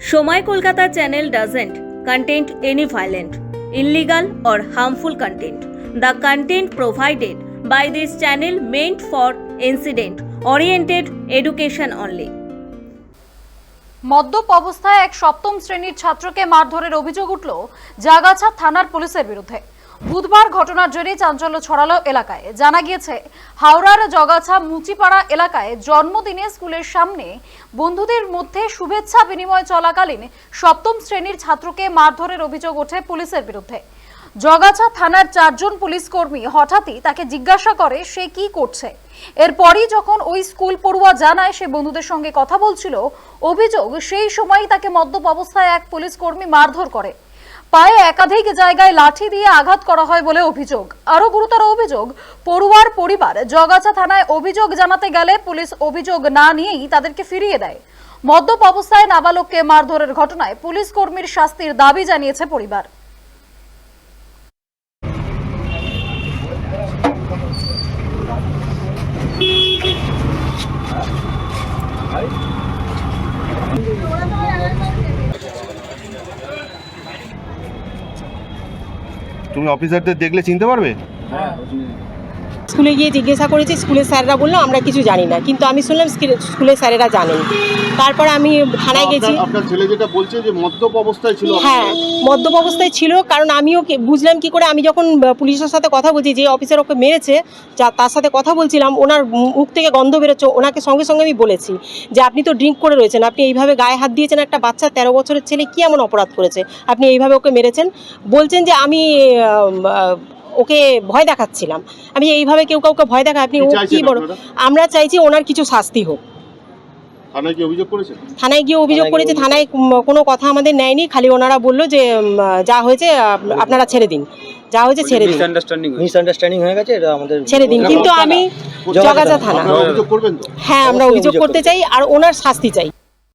সময় Kolkata channel doesn't content any violent illegal or harmful content the content provided by this channel meant for incident oriented education only মদ্যপ অবস্থায় এক সপ্তম শ্রেণির ছাত্রকে মারধরের অভিযোগ উঠল জাগাছা থানার পুলিশের বিরুদ্ধে। বুধবার ঘটনার জেরে চাঞ্চল্য ছড়ালো এলাকায়। জানা গিয়েছে, হাওড়ার জগাছা মুচিপাড়া এলাকায় জন্মদিনে স্কুলের সামনে বন্ধুদের মধ্যে শুভেচ্ছা বিনিময় চলাকালীন সপ্তম শ্রেণির ছাত্রকে মারধরের অভিযোগ ওঠে পুলিশের বিরুদ্ধে। জগাছা থানার চারজন পুলিশ কর্মী হঠাৎই তাকে জিজ্ঞাসা করে, সে কি করছে? এরপরই যখন ওই স্কুল পড়ুয়া জানায়, সে বন্ধুদের সঙ্গে কথা বলছিল। অভিযোগ, সেই সময়ই তাকে মদ্যপ অবস্থায় এক পুলিশ কর্মী মারধর করে। পায়ে একাধিক জায়গায় লাঠি দিয়ে আঘাত করা হয় বলে অভিযোগ। আরও গুরুতর অভিযোগ, পড়ুয়ার পরিবার জগাছা থানায় অভিযোগ জানাতে গেলে পুলিশ অভিযোগ না নিয়েই তাদেরকে ফিরিয়ে দেয়। মদ্যপ অবস্থায় নাবালককে মারধরের ঘটনায় পুলিশ কর্মীর শাস্তির দাবি জানিয়েছে পরিবার। তুমি অফিসারদের দেখলে চিনতে পারবে? স্কুলে গিয়ে জিজ্ঞাসা করেছি স্কুলের স্যাররা বলল আমরা কিছু জানি না। কিন্তু আমি শুনলাম স্কুলের স্যারেরা জানেন। তারপরে আমি থানায় গেছি। আপনার- ছেলে যেটা বলছে যে মদ্যপ অবস্থায় ছিল হ্যাঁ মদ্যপ অবস্থায় ছিল কারণ আমিও বুঝলাম কি করে আমি যখন পুলিশের সাথে কথা বলছি যে অফিসার ওকে মেরেছে যা তার সাথে কথা বলছিলাম ওনার মুখ থেকে গন্ধ বেরোচ্ছে ওনাকে সঙ্গে সঙ্গে আমি বলেছি যে আপনি তো ড্রিঙ্ক করে রয়েছেন আপনি এইভাবে গায়ে হাত দিয়েছেন একটা বাচ্চা তেরো বছরের ছেলে কী এমন অপরাধ করেছে? আপনি এইভাবে ওকে মেরেছেন? বলছেন যে আমি ওকে ভয় দেখাচ্ছিলাম। আমি এইভাবে কেউ কাউকে ভয় দেখা আপনি কি ও কি বড় আমরা চাইছি ওনার কিছু শাস্তি হোক। থানায় কি অভিযোগ করেছে থানায় গিয়ে অভিযোগ করেছে থানায় কোনো কথা আমাদের নেয়নি খালি ওনারা বলল যে যা হয়েছে আপনারা ছেড়ে দিন। যা হয়েছে ছেড়ে দিন। মিসআন্ডারস্ট্যান্ডিং হয়ে গেছে এটা আমাদের ছেড়ে দিন। কিন্তু আমি জগাজা থানা। আপনারা অভিযোগ করবেন তো? হ্যাঁ আমরা অভিযোগ করতে চাই। আর ওনার শাস্তি চাই।